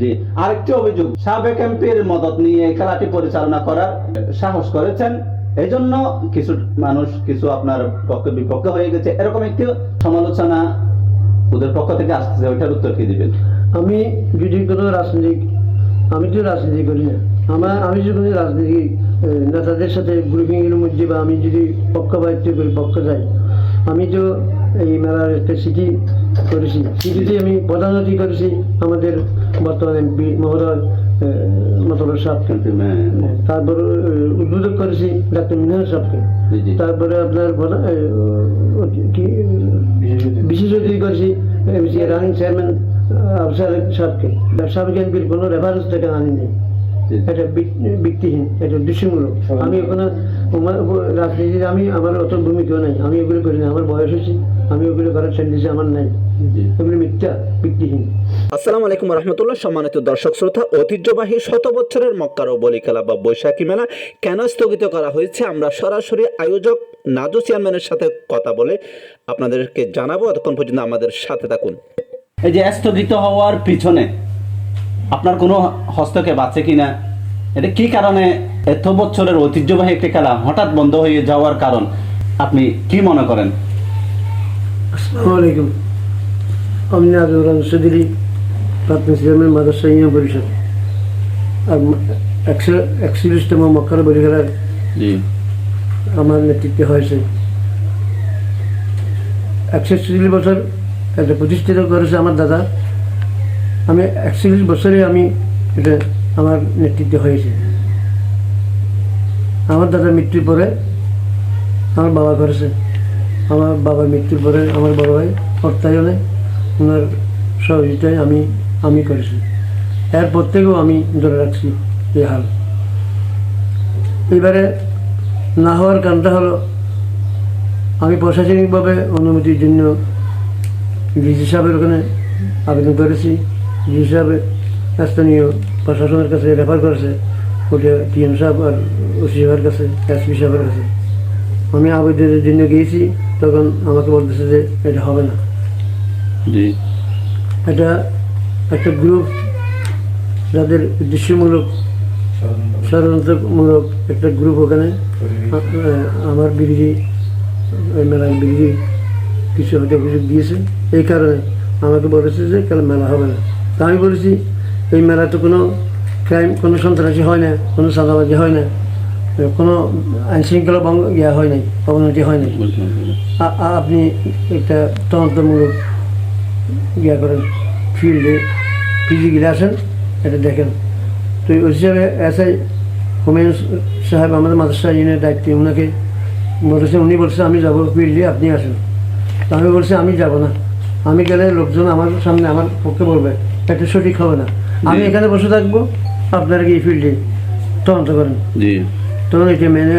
জি, আরেকটি অভিযোগ। সাবেক এমপির মদত নিয়ে খেলাটি পরিচালনা করার সাহস করেছেন। এই জন্য কিছু মানুষ, কিছু আপনার পক্ষে, বিপক্ষে হয়ে গেছে। এরকম একটি সমালোচনা ওদের পক্ষ থেকে আসতেছে, ওইটার উত্তর কি দিবেন? আমি যদি কোনো রাজনীতিক, আমি তো রাজনীতি করি, আমার, আমি যদি কোনো রাজনীতি নেতাদের সাথে গ্রুপিংয়ের মধ্যে বা আমি যদি পক্ষপাতিত্ব করি, পক্ষ যাই আমি তো এই মেলার একটা সিটি করেছি। সিটিতে আমি প্রধান অতিথি করেছি আমাদের বর্তমান এমপি মহোদয় মতলব তারপর উদ্বোধক করেছি ডাক্তার মিনার জি। তারপরে আপনার প্রধান- কি বিশেষ অতিথি করেছি রানিং চেয়ারম্যান আফসার সাবেক এমপির কোনো রেফারেন্স থেকে আনি নেই জি। এটা ভিত- ভিত্তিহীন এটা দৃশ্যমূলক আমি ওখানে রাজনীতিতে আমি আমার অত ভূমিকা নাই। আমি ওগুলো করি না আমার বয়স হয়েছে। আমি ওগুলো করার টেন্ডেন্সি আমার নাই। মিথ্যা ভিত্তিহীন। আসসালামু আলাইকুম রহমতুল্লাহ সম্মানিত দর্শক শ্রোতা ঐতিহ্যবাহী শত বছরের মক্কার ও বলি খেলা বা বৈশাখী মেলা কেন স্থগিত করা হয়েছে? আমরা সরাসরি আয়োজক নাজু চেয়ারম্যানের সাথে কথা বলে আপনাদেরকে জানাব। এতক্ষণ পর্যন্ত আমাদের সাথে থাকুন। এই যে স্থগিত হওয়ার পিছনে আপনার কোনো হস্তক্ষেপ আছে কিনা? এটা কি কারণে এত বছরের ঐতিহ্যবাহী একটি খেলা হঠাৎ বন্ধ হয়ে যাওয়ার কারণ আপনি কি মনে করেন? আসসালামু আলাইকুম। আমি নাজুর চৌধুরী প্রাথমিক চেয়ারম্যান মাদ্রাসা ইউনিয়ন পরিষদ আর একশো একচল্লিশতম মক্কার বলি আমার নেতৃত্বে হয়েছে। একশো চল্লিশ বছর এটা প্রতিষ্ঠিত করেছে আমার দাদা। আমি একচল্লিশ বছরে আমি এটা আমার নেতৃত্বে হয়েছে। আমার দাদার মৃত্যুর পরে আমার বাবা করেছে। আমার বাবার মৃত্যুর পরে আমার বড় ভাই অর্থায়নে ওনার সহযোগিতায় আমি আমি করেছি। এরপর থেকেও আমি ধরে রাখছি এই হাল। এবারে না হওয়ার কারণটা হলো, আমি প্রশাসনিকভাবে অনুমতির জন্য ডিসি সাহেবের ওখানে আবেদন করেছি। ডিসি সাহেব স্থানীয় প্রশাসনের কাছে রেফার করেছে, ওটা টিএম সাহেব আর ওসি সাহেবের কাছে এসপি সাহেবের কাছে। আমি আবেদনের জন্য গিয়েছি, তখন আমাকে বলতেছে যে এটা হবে না। এটা একটা গ্রুপ যাদের উদ্দেশ্যমূলক ষড়যন্ত্রমূলক একটা গ্রুপ ওখানে। আমার বিরোধী ওই মেলার বিরোধী কিছু হয়তো অভিযোগ দিয়েছে। এই কারণে আমাকে বলেছে যে কেন মেলা হবে না। তা আমি বলেছি এই মেলা তো কোনো ক্রাইম কোনো সন্ত্রাসী হয় না কোনো চাঁদাবাজি হয় না কোনো আইন শৃঙ্খলা ভঙ্গ ইয়া হয় নাই অবনতি হয় নাই। আপনি একটা তদন্তমূলক ইয়া করেন ফিল্ডে ফিজিক্যালি আসেন এটা দেখেন। তো ওই হিসাবে এসআই হুমায়ুন সাহেব আমাদের মাদ্রাসা ইউনিয়নের দায়িত্বে ওনাকে বলেছে উনি বলছে আমি যাব ফিল্ডে আপনি আসেন। তো আমি বলছি আমি যাব না। আমি গেলে লোকজন আমার সামনে আমার পক্ষে বলবে এটা সঠিক হবে না। আমি এখানে বসে থাকব আপনারা গিয়ে ফিল্ডে তদন্ত করেন। জি। তখন এটা মেনে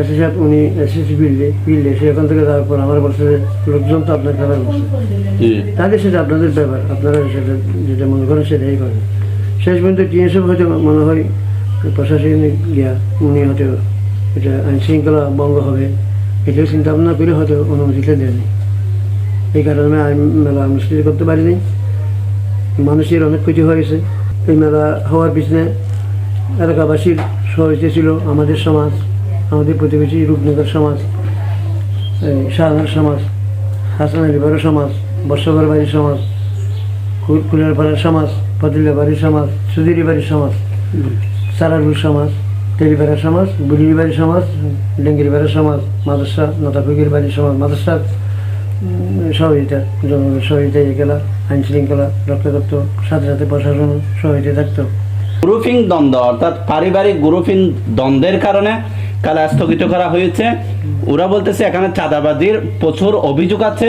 এসে সাহেব উনি এসেছি ফিল্ডে ফিল্ডে সেখান থেকে যাওয়ার পর আমার বলছে যে লোকজন তো আপনার খেলা বলছে তাহলে সেটা আপনাদের ব্যাপার আপনারা সেটা যেটা মনে করেন সেটাই করেন। শেষ পর্যন্ত টিএসএফ হয়তো মনে হয় প্রশাসনিক গিয়া উনি হয়তো এটা আইন শৃঙ্খলা ভঙ্গ হবে এটাও চিন্তা ভাবনা করে হয়তো অনুমতিটা দেয়নি। এই কারণে আমি মেলা অনুষ্ঠিত করতে পারিনি। মানুষের অনেক ক্ষতি হয়েছে। এই মেলা হওয়ার পিছনে এলাকাবাসীর সহযোগিতা ছিল আমাদের সমাজ, আমাদের প্রতিবেশী রূপনগর সমাজ শাহনার সমাজ, হাসান আলী সমাজ বর্ষগর বাড়ির সমাজ কুলের পাড়ার সমাজ ফতুল্লা বাড়ির সমাজ, সুদিরি বাড়ির সমাজ, সারারুল সমাজ তেলিপাড়ার সমাজ বুড়ির বাড়ির সমাজ, ডেঙ্গির বাড়ির সমাজ, মাদ্রাসা, নতাফুকির বাড়ির সমাজ, মাদ্রাসার সহযোগিতা, জনগণের সহযোগিতা এগুলা আইন শৃঙ্খলা রক্ষা করতো, সাথে সাথে প্রশাসন সহযোগিতা থাকতো। গ্রুপিং দ্বন্দ্ব অর্থাৎ পারিবারিক গ্রুপিং দ্বন্দ্বের কারণে খেলা স্থগিত করা হয়েছে। ওরা বলতেছে এখানে চাঁদাবাজির প্রচুর অভিযোগ আছে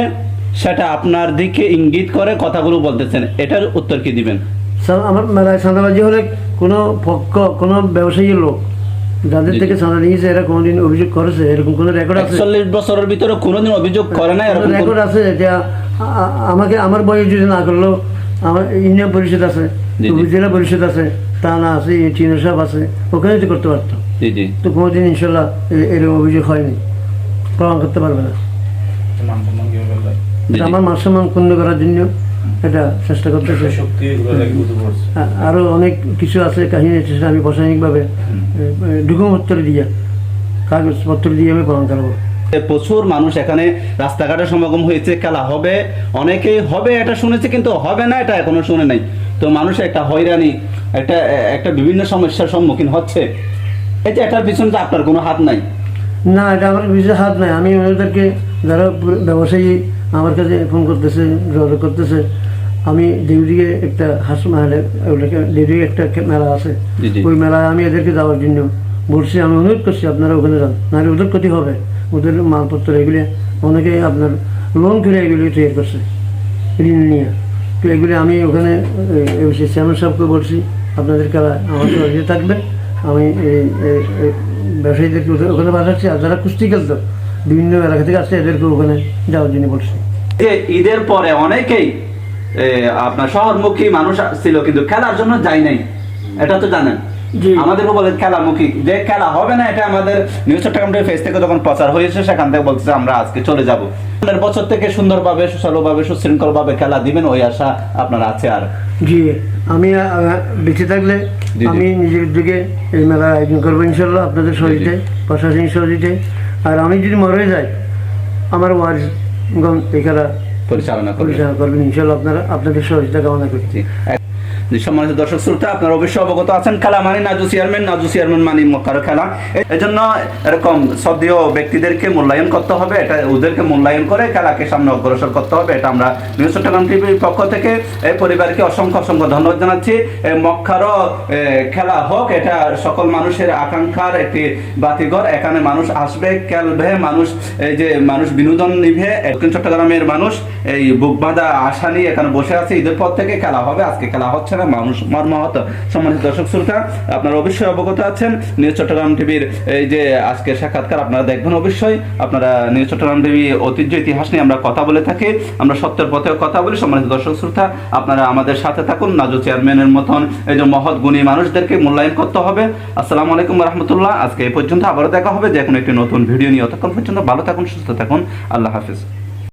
সেটা আপনার দিকে ইঙ্গিত করে কথাগুলো বলতেছেন। এটার উত্তর কি দিবেন? সা- আমার মেলায় চাঁদাবাজি হলে কোনো পক্ষ কোনো ব্যবসায়ী লোক যাদের থেকে চাঁদা নিয়েছে এরা কোনোদিন অভিযোগ করেছে? এরকম কোনো রেকর্ড আছে? একচল্লিশ বছরের ভিতরে কোনোদিন অভিযোগ করে না এরকম রেকর্ড আছে আ- আমাকে আমার বয়স যদি না করল আমার ইউনিয়ন পরিষদ আছে। উপজেলা পরিষদ আছে থানা আছে টিন সাহেব আছে ওখানে তো করতে পারতো। জি জি। তো কোনোদিন ইনশাল্লাহ এরকম অভিযোগ হয়নি। প্রমাণ করতে পারবে না। আমার মান সম্মান ক্ষুণ্ণ করার জন্য এটা চেষ্টা করতেছে। শক্তি এগুলো নাকি বুঝতে পারছি আ- আরও অনেক কিছু আছে কাহিনী আমি প্রশাসনিকভাবে ডকুমেন্টপত্র দিয়ে কাগজপত্র দিয়ে আমি প্রমাণ করব। প্রচুর মানুষ এখানে রাস্তাঘাটে সমাগম হয়েছে খেলা হবে অনেকেই হবে এটা শুনেছে কিন্তু হবে না এটা এখনও শুনে নাই। তো মানুষ একটা হয়রানি একটা একটা বিভিন্ন সমস্যার সম্মুখীন হচ্ছে। যে এটার পিছনে তো আপনার কোনো হাত নাই। না এটা আমার বিশেষ হাত নাই। আমি ওদেরকে যারা ব্যবসায়ী আমার কাছে ফোন করতেছে যোগাযোগ করতেছে আমি ডিউটিকে একটা হাস হাসপাতালে ওটাকে ডিউটিকে একটা মেলা আছে। ওই মেলায় আমি এদেরকে যাওয়ার জন্য বলছি আমি অনুরোধ করছি আপনারা ওখানে যান। নাহলে ওদের ক্ষতি হবে। ওদের মালপত্র এগুলি অনেকে আপনার লোন করে এগুলি তৈরি করছে। ঋণ নিয়ে। তো এগুলি আমি ওখানে চেয়ারম্যান সাহেবকে বলছি আপনাদের কারা আমার সহযোগিতা থাকবে আমি এই- ব্যবসায়ীদেরকে ওখানে- পাঠাচ্ছি। আর যারা কুস্তি খেলতো বিভিন্ন এলাকা থেকে আসছে এদেরকে ওখানে যাওয়ার জন্য বলছি। যে ঈদের পরে অনেকেই আপনার শহরমুখী মানুষ ছিল কিন্তু খেলার জন্য যায় নাই। এটা তো জানেন। আমাদেরকে বলে খেলামুখী। যে খেলা হবে না এটা আমাদের নিউজ চট্টগ্রাম ফেস থেকে যখন প্রচার হয়েছে সেখান থেকে বলছে আমরা আজকে চলে যাব। পরের বছর থেকে সুন্দরভাবে সুশালুভাবে সুশৃঙ্খলভাবে খেলা দিবেন ওই আশা আপনার আছে আর? জি আমি বেঁচে থাকলে। আমি নিজের উদ্যোগে এই মেলার আয়োজন করব ইনশাল্লাহ আপনাদের সহযোগিতায় প্রশাসনিক সহযোগিতায়। আর আমি যদি মরে যাই আমার ওয়ারিসগণ এই খেলা পরিচালনা করবেন। পরিচালনা করবেন ইনশাল্লাহ আপনারা আপনাদের সহযোগিতা কামনা করছি। সম্মানিত দর্শক শ্রোতা, আপনারা অবশ্যই অবগত আছেন, খেলা মানে নাজু চেয়ারম্যান নাজু চেয়ারম্যান মানে মক্কার খেলা। এই জন্য এরকম সদীয় ব্যক্তিদেরকে মূল্যায়ন করতে হবে, এটা ওদেরকে মূল্যায়ন করে খেলাকে সামনে অগ্রসর করতে হবে, এটা আমরা নিউজ চট্টগ্রাম টিভির পক্ষ থেকে এই পরিবারকে অসংখ্য অসংখ্য ধন্যবাদ জানাচ্ছি। খেলা হোক, এটা সকল মানুষের আকাঙ্ক্ষার একটি বাতিঘর, এখানে মানুষ আসবে, খেলবে, মানুষ, এই যে মানুষ বিনোদন নিবে, দক্ষিণ চট্টগ্রামের মানুষ এই বুক বাঁধা আশা নিয়ে এখানে বসে আছে, ঈদের পর থেকে খেলা হবে, আজকে খেলা হচ্ছে না মানুষ মর্মাহত। সম্মানিত দর্শক, শ্রোতা, আপনারা অবশ্যই অবগত আছেন। নিউজ চট্টগ্রাম টিভির এই যে আজকে সাক্ষাৎকার, আপনারা দেখবেন অবশ্যই। আপনারা নিউজ চট্টগ্রাম টিভি ঐতিহ্য, ইতিহাস নিয়ে আমরা কথা বলে থাকি। আমরা সত্যের পথে কথা বলি। সম্মানিত দর্শক, শ্রোতা, আপনারা আমাদের সাথে থাকুন। নাজু চেয়ারম্যানের মতন এই যে মহৎ গুণী মানুষদেরকে মূল্যায়ন করতে হবে। আসসালামু আলাইকুম রহমতুল্লাহ আজকে এই পর্যন্ত আবারও দেখা হবে। যে কোনো একটি নতুন ভিডিও নিয়ে ততক্ষণ পর্যন্ত ভালো থাকুন, সুস্থ থাকুন। আল্লাহ হাফিজ।